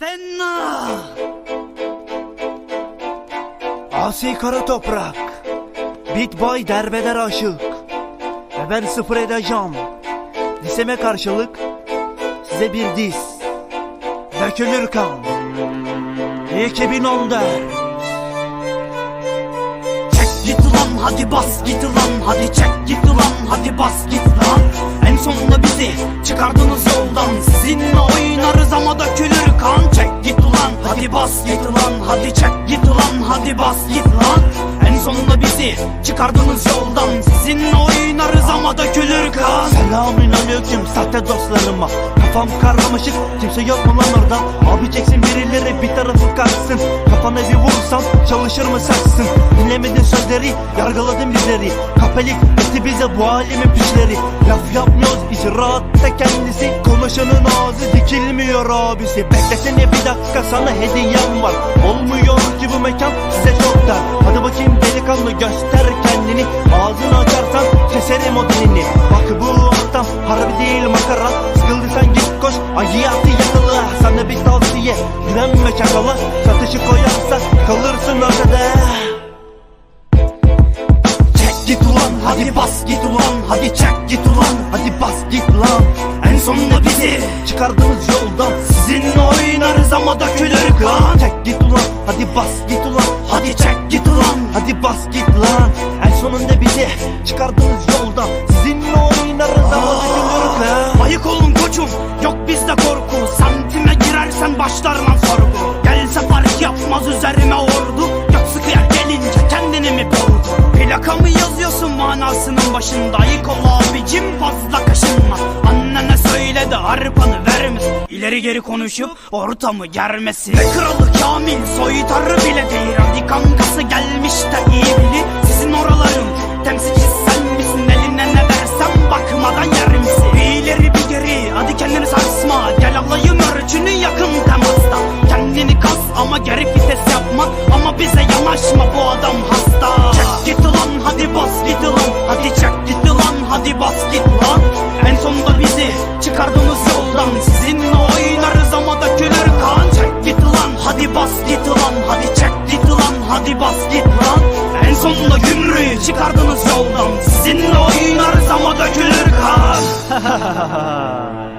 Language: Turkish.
Fena. Asi kara toprak Bit boy derbeder aşık. Ve ben sıfır edeceğim. Diseme karşılık Size bir dis Dökülür kan. 2010 der Çek git ulan hadi bas git ulan. Hadi çek git ulan hadi bas git lan En sonunda bizi çıkardınız yoldan. Sizinle oynarız ama dökülür git ulan hadi çek git ulan hadi bas git lan. En sonunda bizi çıkardınız yoldan Sizinle oynarız ama dökülür kan. Selamün aleyküm sahte dostlarıma. Kafam karmaşık kimse yok mu lan orada? Abi çeksin birileri bir tarafı kaçsın Kafana bir vursam çalışır mı saçsın Dinlemedin sözleri yargıladın bizleri. Kapelik etti bize bu alemin pişleri. Laf yapmıyoruz biz rahatta kendisi. Konuşanın ağzı dikilmiyor abisi. Beklesene bir dakika sana hediyem var. Olmuyor ki bu mekan size çok dar. Hadi bakayım delikanlı göster kendini. Ağzını açarsan keserim o dilini Bak bu ortam harbi değil makara. Sıkıldıysan git koş yakala. Sana bir tavsiye güvenme çakala. Satışı koyarsa kalırsın ortada hadi bas git lan. En sonunda bizi Çıkardığınız yoldan sizinle oynarız ama dökülür kan. Çek git ulan. Hadi bas git ulan. Hadi çek git ulan. Hadi bas git lan. En sonunda bizi çıkardığınız yoldan Sizinle oynarız ama dökülür lan Ayık olun koçum. Yok bizde korku. Santime girersen başlar lan sorgu. Gelse fark yapmaz üzerime ordu. Yok sıkıya gelince kendini mi boğdu Plakamı yazıyorsun manasının başında Abicim fazla kaşınma Annene söyle de arpanı vermesin İleri geri konuşup ortamı germesin. Ve kralı Kamil Hadi çek git ulan hadi bas git lan. En sonunda gümrüğü çıkardınız yoldan. Sizinle oynarız ama dökülür kan.